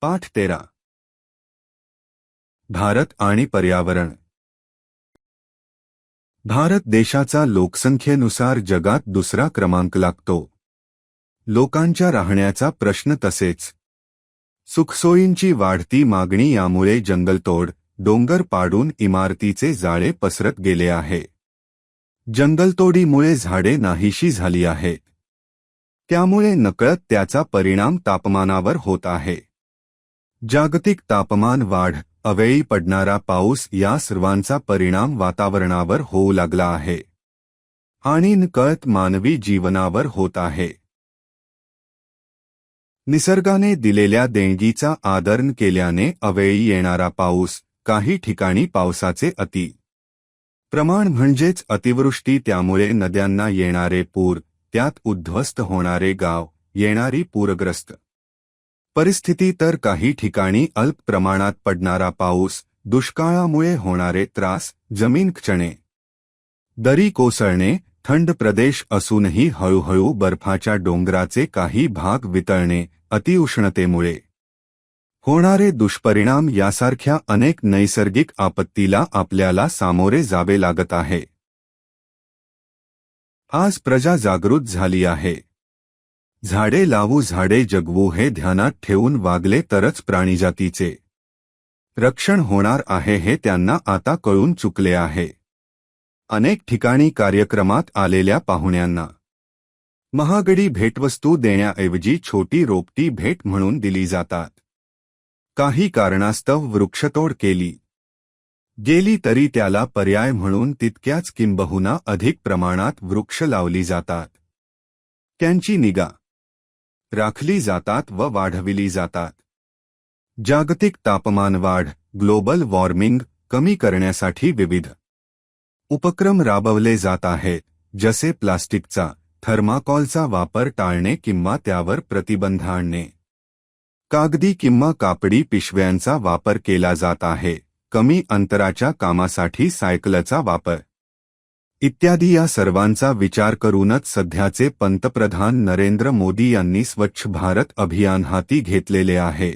पाठ तेरा। भारत आणि पर्यावरण। भारत देशाचा लोकसंख्येनुसार जगात दुसरा क्रमांक लागतो. लोकांच्या राहण्याचा प्रश्न तसेच. सुखसोयींची वाढती मागणी यामुळे जंगलतोड, डोंगर पाडून इमारतीचे जाळे पसरत गेले आहे. जंगलतोडीमुळे झाडे नाहीशी झाली आहेत. त्यामुळे नकळत त्याचा परिणाम तापमानावर होत आहे. जागतिक तापमान वाढ अवेळी पडणारा पाऊस या सर्वांचा परिणाम वातावरणावर होऊ लागला आहे. आणि नकळत मानवी जीवनावर होत आहे. निसर्गाने दिलेल्या देणगीचा आदर केल्याने अवेळी येणारा पाऊस काही ठिकाणी पावसाचे अति. प्रमाण म्हणजेच अतिवृष्टी त्यामुळे नद्यांना येणारे पूर त्यात उद्ध्वस्त होणारे गाव येणारी पूरग्रस्त. परिस्थिती तर काही ठिकाणी अल्प प्रमाणात पडणारा पाऊस दुष्काळामुळे होणारे त्रास जमीन क्षणे. दरी कोसळणे थंड प्रदेश असूनही हळूहळू बर्फाच्या डोंगराचे काही भाग वितळणे अतिउष्णतेमुळे. होणारे दुष्परिणाम यासारख्या अनेक नैसर्गिक आपत्तीला आपल्याला सामोरे जावे लागत आहे. आज प्रजा जागृत झाली आहे. झाडे लावू झाडे जगवू हे ध्यानात ठेवून वागले तरच प्राणीजातीचे रक्षण होणार आहे हे त्यांना आता कळून चुकले आहे. अनेक ठिकाणी कार्यक्रमात आलेल्या पाहुण्यांना. महागडी भेटवस्तू देण्याऐवजी छोटी रोपटी भेट म्हणून दिली जातात. काही कारणास्तव वृक्षतोड केली. गेली तरी त्याला पर्याय म्हणून तितक्याच किंबहुना अधिक प्रमाणात वृक्ष लावली जातात. त्यांची निगा राखली जातात व वाढविली जातात. जागतिक तापमानवाढ ग्लोबल वॉर्मिंग कमी करण्यासाठी विविध उपक्रम राबवले जात आहेत जसे प्लास्टिकचा थर्माकॉलचा वापर टाळणे किंवा त्यावर प्रतिबंध आणणे. कागदी किंवा कापडी पिशव्यांचा वापर केला जात आहे कमी अंतराच्या कामासाठी सायकलचा वापर. इत्यादी या सर्वांचा विचार करूनच सध्याचे पंतप्रधान नरेंद्र मोदी यांनी स्वच्छ भारत अभियान हाती घेतलेले आहे.